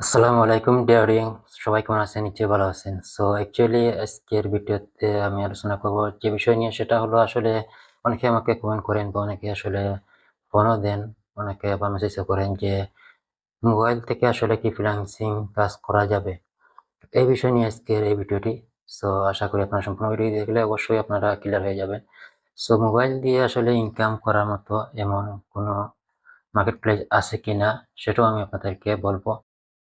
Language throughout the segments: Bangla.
আসসালামু আলাইকুম ডিয়ারিং সবাই কেমন আছেন? নিশ্চয়ই ভালো আছেন। সো অ্যাকচুয়ালি আজকের ভিডিওতে আমি আলোচনা করব যে বিষয় নিয়ে, সেটা হলো আসলে অনেকে আমাকে কমেন্ট করেন বা অনেকে আসলে ফোনও দেন। অনেকে আবার মেসেজও করেন যে, মোবাইল থেকে আসলে কি ফ্রিল্যান্সিং কাজ করা যাবে? এই বিষয় নিয়ে আজকের এই ভিডিওটি। সো আশা করি আপনারা সম্পূর্ণ ভিডিও দেখলে অবশ্যই আপনারা ক্লিয়ার হয়ে যাবেন। সো মোবাইল দিয়ে আসলে ইনকাম করার মতো এমন কোনো মার্কেট প্লেস আছে কিনা, সেটাও আমি আপনাদেরকে বলব।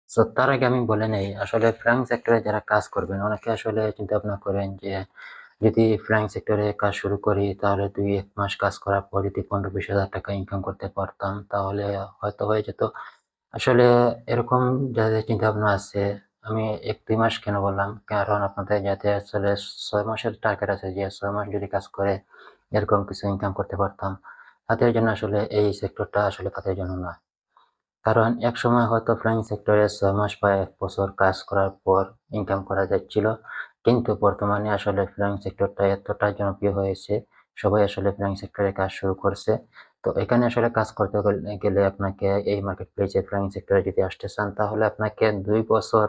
সো তার আগে আমি বলে নেই, আসলে ফ্রাঙ্ক সেক্টরে যারা কাজ করবেন, অনেকে আসলে চিন্তা ভাবনা করেন যে, যদি ফ্রাঙ্ক সেক্টরে কাজ শুরু করি, তাহলে দুই এক মাস কাজ করার পর যদি পনেরো বিশ হাজার টাকা ইনকাম করতে পারতাম, তাহলে হয়তো হয়ে যেত। আসলে এরকম যাদের চিন্তা ভাবনা আছে, আমি এক দুই মাস কেন বললাম? কারণ আপনাদের যাতে আসলে ছয় মাসের টার্গেট আছে যে, ছয় মাস যদি কাজ করে, এরকম কিছু ইনকাম করতে পারতাম, তাদের জন্য আসলে এই সেক্টরটা আসলে তাদের জন্য না কারণ এক সময় হয়তো ফ্রাইং সেক্টরে ছয় মাস বা এক বছর কাজ করার পর ইনকাম করা যাচ্ছিল, কিন্তু বর্তমানে আসলে ফ্রাইং সেক্টরটা এতটা জনপ্রিয় হয়েছে, সবাই আসলে ফ্রাইং সেক্টরে কাজ শুরু করছে। তো এখানে আসলে কাজ করতে গেলে আপনাকে এই মার্কেট প্লেসে ফ্রাইং সেক্টরে যদি আসতে চান, তাহলে আপনাকে দুই বছর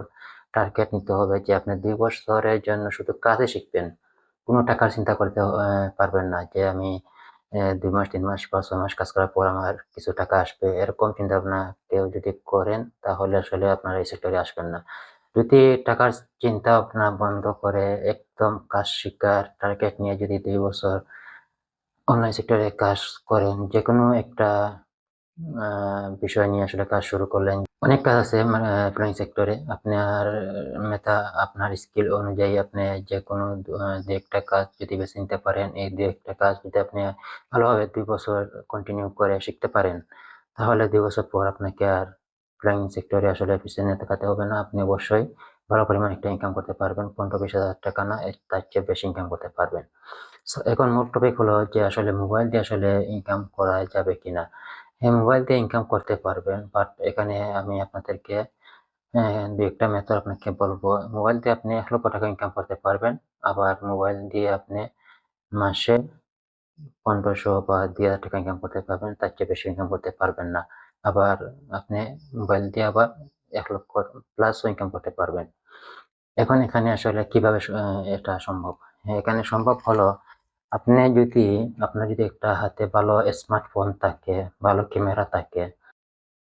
টার্গেট নিতে হবে যে আপনি দুই বছরের জন্য শুধু কাজে শিখবেন। কোনো টাকার চিন্তা করতে পারবেন না যে আমি দুই মাস, তিন মাস বা ছয় মাস কাজ করার পর আমার কিছু টাকা আসবে। এরকম চিন্তা ভাবনা কেউ যদি করেন, তাহলে আসলে আপনারা এই সেক্টরে আসবেন না। যদি টাকার চিন্তা ভাবনা বন্ধ করে, একদম কাজ শিকার টার্গেট নিয়ে যদি দুই বছর অনলাইন সেক্টরে কাজ করেন যে কোনো একটা বিষয় নিয়ে আসলে কাজ শুরু করলেন। অনেক কাজ আছে মানে ফ্লোয়িং সেক্টরে আপনার মেথা আপনার স্কিল অনুযায়ী আপনি যে কোনো দু একটা কাজ যদি বেছে নিতে পারেন, এই দু একটা কাজ যদি আপনি ভালোভাবে দুই বছর কন্টিনিউ করে শিখতে পারেন, তাহলে দুই বছর পর আপনাকে আর ফ্লোয়িং সেক্টরে আসলে পিছনে তাকাতে হবে না। আপনি অবশ্যই ভালো পরিমাণ একটা ইনকাম করতে পারবেন। পনেরো বিশ হাজার টাকা না তার চেয়ে বেশি ইনকাম করতে পারবেন। এখন মূল টপিক হলো যে আসলে মোবাইল দিয়ে আসলে ইনকাম করা যাবে কিনা। হ্যাঁ মোবাইল দিয়ে ইনকাম করতে পারবেন বাট এখানে আমি আপনাদেরকে দু একটা মেথড আপনাকে বলব। মোবাইল দিয়ে আপনি এক লক্ষ টাকা ইনকাম করতে পারবেন, আবার মোবাইল দিয়ে আপনি মাসে পনেরোশো বা দুই হাজার টাকা ইনকাম করতে পারবেন, তার চেয়ে বেশি ইনকাম করতে পারবেন না। আবার আপনি মোবাইল দিয়ে আবার এক লক্ষ প্লাসও ইনকাম করতে পারবেন। এখন এখানে আসলে কীভাবে এটা সম্ভব? এখানে সম্ভব হলো আপনি যদি, আপনার যদি একটা হাতে ভালো স্মার্টফোন থাকে, ভালো ক্যামেরা থাকে,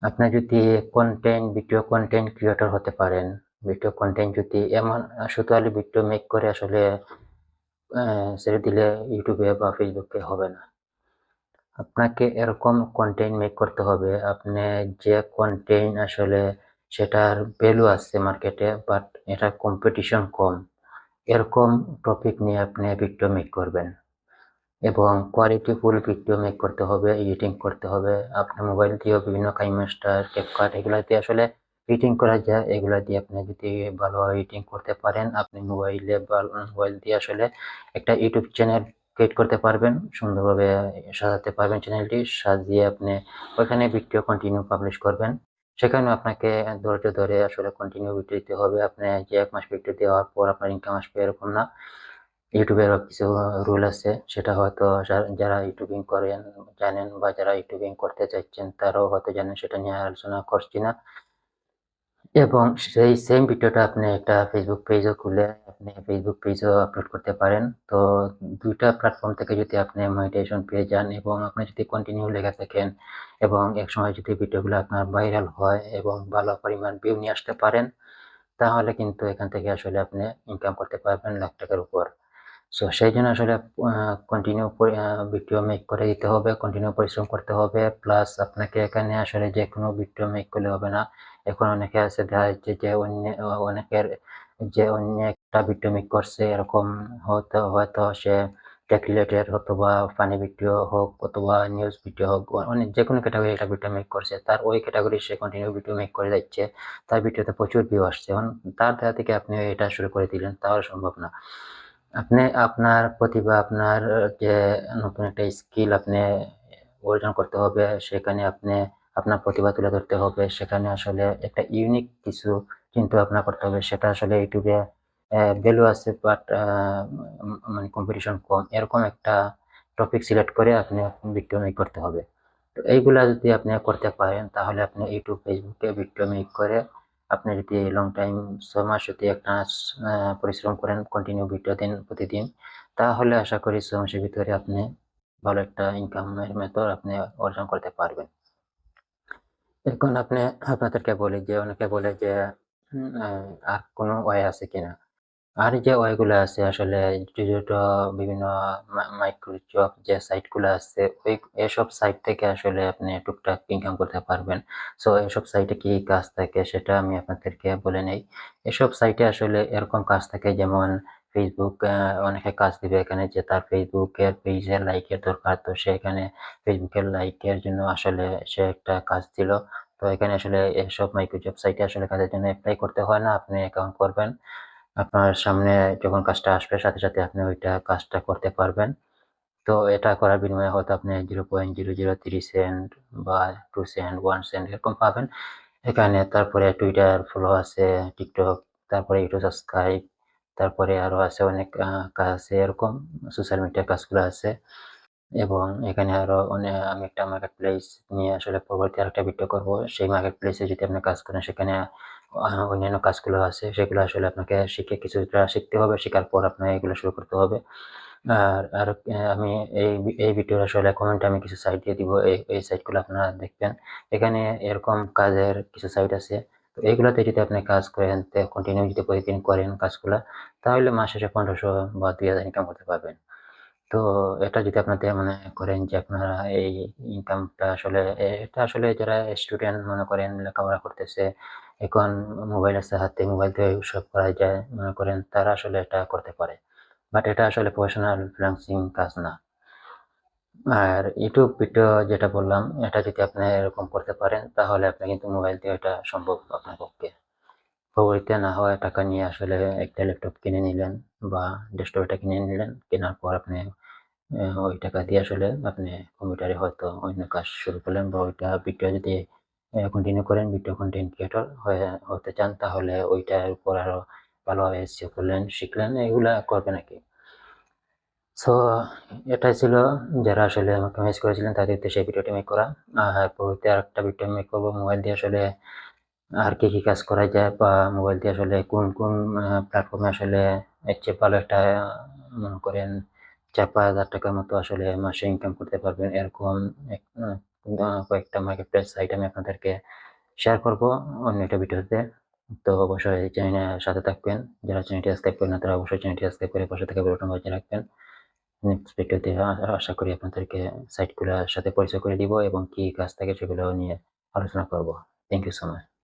আপনি যদি কন্টেন্ট ভিডিও কন্টেন্ট ক্রিয়েটর হতে পারেন। ভিডিও কন্টেন্ট যদি এমন, শুধু আলি ভিডিও মেক করে আসলে ছেড়ে দিলে ইউটিউবে বা ফেসবুকে হবে না। আপনাকে এরকম কন্টেন্ট মেক করতে হবে। আপনি যে কন্টেন্ট আসলে সেটার ভ্যালু আছে মার্কেটে বাট এটা কম্পিটিশন কম। এরকম টপিক নিয়ে আপনি ভিডিও মেক করবেন। এবং কোয়ালিটি ফুল ভিডিও মেক করতে হবে এডিটিং করতে হবে। আপনার মোবাইল দিয়েও বিভিন্ন কাইমাস্টার ক্যাপকাট এগুলো দিয়ে আসলে এডিটিং করা যায়। এগুলো দিয়ে আপনি যদি ভালো এডিটিং করতে পারেন, আপনি মোবাইলে মোবাইল দিয়ে আসলে একটা ইউটিউব চ্যানেল ক্রিয়েট করতে পারবেন, সুন্দরভাবে সাজাতে পারবেন চ্যানেলটি সাজিয়ে আপনি ওইখানে ভিডিও কন্টিনিউ পাবলিশ করবেন। সেখানে আপনাকে ধৈর্য ধরে আসলে কন্টিনিউ ভিডিও দিতে হবে। আপনি যে এক মাস ভিডিও দেওয়ার পর আপনার ইনকাম আসবে এরকম না। ইউটিউবেরও কিছু রুল আছে। সেটা হয়তো যারা ইউটিউবিং করেন, জানেন বা যারা ইউটিউবিং করতে চাইছেন, তারাও হয়তো জানেন, সেটা নিয়ে আলোচনা করছি না। এবং সেই সেম ভিডিওটা আপনি একটা ফেসবুক পেজও খুলে আপনি ফেসবুক পেজও আপলোড করতে পারেন। তো দুইটা প্ল্যাটফর্ম থেকে যদি আপনি মনিটাইজেশন পেয়ে যান এবং আপনি যদি কন্টিনিউ লেগে থাকেন এবং একসময় যদি ভিডিওগুলো আপনার ভাইরাল হয় এবং ভালো পরিমাণ ভিউ নিয়ে আসতে পারেন, তাহলে কিন্তু এখান থেকে আসলে আপনি ইনকাম করতে পারবেন লাখ টাকার উপর। সো সেই জন্য আসলে কন্টিনিউ ভিডিও মেক করে দিতে হবে কন্টিনিউ পরিশ্রম করতে হবে প্লাস আপনাকে এখানে আসলে যে কোনো ভিডিও মেক করলে হবে না। এখন অনেকে আছে, দেখা যাচ্ছে যে অন্য, অনেকের যে অন্য একটা ভিডিও মেক করছে, এরকম হয়তো হয়তো সে টেক রিলেটেড অথবা ফানি ভিডিও হোক অথবা নিউজ ভিডিও হোক অনেক যে কোনো ক্যাটাগরি একটা ভিডিও মেক করছে, তার ওই ক্যাটাগরি সে কন্টিনিউ ভিডিও মেক করে যাচ্ছে, তার ভিডিওতে প্রচুর ভিউ আসছে। এখন তার দেখা থেকে আপনি এটা শুরু করে দিলেন, তাহলে সম্ভব না। আপনি আপনার প্রতিভা আপনার যে নতুন একটা স্কিল আপনি অর্জন করতে হবে, সেখানে আপনি আপনার প্রতিভা তুলে ধরতে হবে, সেখানে আসলে একটা ইউনিক কিছু চিন্তা ভাবনা করতে হবে, সেটা আসলে ইউটিউবে ভ্যালু আছে বাট মানে কম্পিটিশন কম। এরকম একটা টপিক সিলেক্ট করে আপনি ভিডিও মেক করতে হবে। তো এইগুলা যদি আপনি করতে পারেন, তাহলে আপনি ইউটিউব ফেসবুকে ভিডিও মেক করে আপনি যদি লং টাইম ছয় মাস যদি একটা পরিশ্রম করেন কন্টিনিউ ভিডিও দিন প্রতিদিন, তাহলে আশা করি ছয় মাসের ভিতরে আপনি ভালো একটা ইনকামের মেথড আপনি অর্জন করতে পারবেন। এখন আপনি আপনাদেরকে বলি যে, অনেকে বলে যে আর কোনো ওয়ে আছে কিনা? আর যে ওয়েগুলো আছে, আসলে ছোট বিভিন্ন মাইক্রোজব যে সাইটগুলো আছে, ওই, এসব সাইট থেকে আসলে আপনি টুকটাক ইনকাম করতে পারবেন। সো এসব সাইটে কি কাজ থাকে সেটা আমি আপনাদেরকে বলে নেই। এসব সাইটে আসলে এরকম কাজ থাকে যেমন ফেসবুক অনেকে কাজ দিবে এখানে যে তার ফেসবুকের পেজের লাইকের দরকার। তো সে এখানে ফেসবুকের লাইকের জন্য আসলে সে একটা কাজ দিল। তো এখানে আসলে এসব মাইক্রোজব সাইটে আসলে কাজের জন্য অ্যাপ্লাই করতে হয় না, আপনি অ্যাকাউন্ট করবেন। আপনার সামনে যখন কাজটা আসবে, সাথে সাথে আপনি ওইটা কাজটা করতে পারবেন। তো এটা করার বিনিময়ে হয়তো আপনি zero point zero zero three cent বা টু সেন্ট ওয়ান সেন্ট এরকম পাবেন। এখানে তারপরে টুইটার ফলো আছে টিকটক তারপরে ইউটিউব সাবস্ক্রাইব তারপরে আরও আছে অনেক কাজ আছে এরকম সোশ্যাল মিডিয়ার কাজগুলো আছে। এবং এখানে আরও অনেক আমি একটা মার্কেট প্লেস নিয়ে আসলে পরবর্তী আরেকটা ভিডিও করব। সেই মার্কেট প্লেসে যদি আপনি কাজ করেন, সেখানে অন্যান্য কাজগুলো আছে, সেগুলো আসলে আপনাকে শিখে কিছুটা শিখতে হবে, শেখার পর আপনার এগুলো শুরু করতে হবে। আর আর আমি এই এই ভিডিওর আসলে কমেন্টে আমি কিছু সাইট দিয়ে দিব, এই এই সাইটগুলো আপনারা দেখবেন। এখানে এরকম কাজের কিছু সাইট আছে। তো এইগুলোতে যদি আপনি কাজ করেন কন্টিনিউ যদি প্রতিদিন করেন কাজগুলো, তাহলে মাস পনেরোশো বা দুই হাজার ইনকাম করতে পারবেন। তো এটা যদি আপনাদের মনে করেন যে আপনারা এই ইনকামটা আসলে এটা আসলে যারা স্টুডেন্ট মনে করেন লেখাপড়া করতেছে, এখন মোবাইল আছে হাতে মোবাইল থেকে সব করা যায়, মনে করেন তারা আসলে এটা করতে পারে। বাট এটা আসলে প্রফেশনাল ফ্রিল্যান্সিং কাজ না। আর ইউটিউব ভিডিও যেটা বললাম, এটা যদি আপনি এরকম করতে পারেন, তাহলে আপনি কিন্তু মোবাইল দিয়ে এটা সম্ভব আপনার পক্ষে। পরবর্তীতে না হয় টাকা নিয়ে আসলে একটা ল্যাপটপ কিনে নিলেন বা ডেস্কটপটা কিনে নিলেন, কেনার পর আপনি ওই টাকা দিয়ে আসলে আপনি কম্পিউটারে হয়তো অন্য কাজ শুরু করলেন বা ওইটা ভিডিও যদি কন্টিনিউ করেন ভিডিও কন্টেন্ট ক্রিয়েটর হয়ে হতে চান, তাহলে ওইটার উপর আরও ভালোভাবে এসিও করলেন, শিখলেন, এগুলা করবেন আর কি। সো এটাই ছিল, যারা আসলে আমাকে মেসেজ করেছিলেন, তাদের সেই ভিডিওটি মেক করা। আর পরবর্তী আরেকটা ভিডিও মেক করব মোবাইল দিয়ে আসলে আর কি কি কাজ করা যায় বা মোবাইল দিয়ে আসলে কোন কোন প্ল্যাটফর্মে আসলে এর চেয়ে ভালো একটা মনে করেন চার পাঁচ হাজার টাকার মতো আসলে মাসে ইনকাম করতে পারবেন। এরকম কয়েকটা মার্কেট প্লেস সাইট আমি আপনাদেরকে শেয়ার করব অন্য একটা ভিডিওতে। তো অবশ্যই চ্যানেলের সাথে থাকবেন। যারা চ্যানেলটি সাবস্ক্রাইব করেন তারা অবশ্যই চ্যানেলটি সাবস্ক্রাইব করে পাশে থেকে বেলটন বাজিয়ে রাখবেন। নেক্সট ভিডিওতে আশা করি আপনাদেরকে সাইটগুলোর সাথে পরিচয় করে দিব এবং কি কাজ থাকে সেগুলো নিয়ে আলোচনা করব। Thank you so much